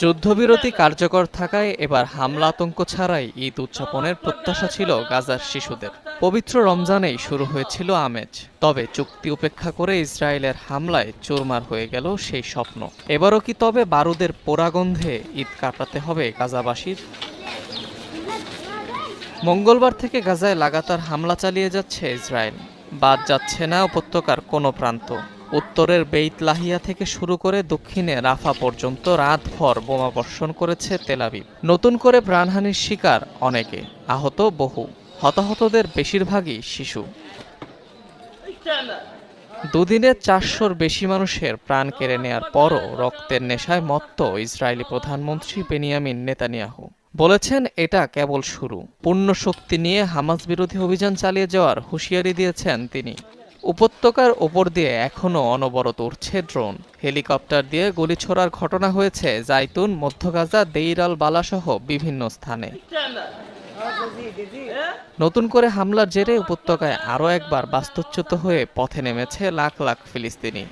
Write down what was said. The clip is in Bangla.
যুদ্ধবিরতি কার্যকর থাকায় এবার হামলা আতঙ্ক ছাড়াই ঈদ উদযাপনের প্রত্যাশা ছিল গাজার শিশুদের। পবিত্র রমজানেই শুরু হয়েছিল আমেজ। তবে চুক্তি উপেক্ষা করে ইসরায়েলের হামলায় চুরমার হয়ে গেল সেই স্বপ্ন। এবারও কি তবে বারুদের পোড়াগন্ধে ঈদ কাটাতে হবে গাজাবাসীর? মঙ্গলবার থেকে গাজায় লাগাতার হামলা চালিয়ে যাচ্ছে ইসরায়েল। বাদ যাচ্ছে না উপত্যকার কোনো প্রান্ত। উত্তরের বেইত লাহিয়া থেকে শুরু করে দক্ষিণে রাফা পর্যন্ত রাতভর বোমাবর্ষণ করেছে তেলাবিব নতুন করে প্রাণহানির শিকার অনেকে, আহত বহু। হতাহতদের বেশিরভাগই শিশু। দুদিনে চারশোর বেশি মানুষের প্রাণ কেড়ে নেয়ার পরও রক্তের নেশায় মত্ত ইসরায়েলি প্রধানমন্ত্রী বেনিয়ামিন নেতানিয়াহু। বলেছেন, এটা কেবল শুরু। পূর্ণ শক্তি নিয়ে হামাস বিরোধী অভিযান চালিয়ে যাওয়ার হুঁশিয়ারি দিয়েছেন তিনি। উপত্যকার ওপর দিয়ে এখনও অনবরত উঠছে ড্রোন। হেলিকপ্টার দিয়ে গুলি ছোড়ার ঘটনা হয়েছে জাইতুন, মধ্য গাজা দেইরাল বালাসহ বিভিন্ন স্থানে। নতুন করে হামলার জেরে উপত্যকায় আরও একবার বাস্তুচ্যুত হয়ে পথে নেমেছে লাখ লাখ ফিলিস্তিনি।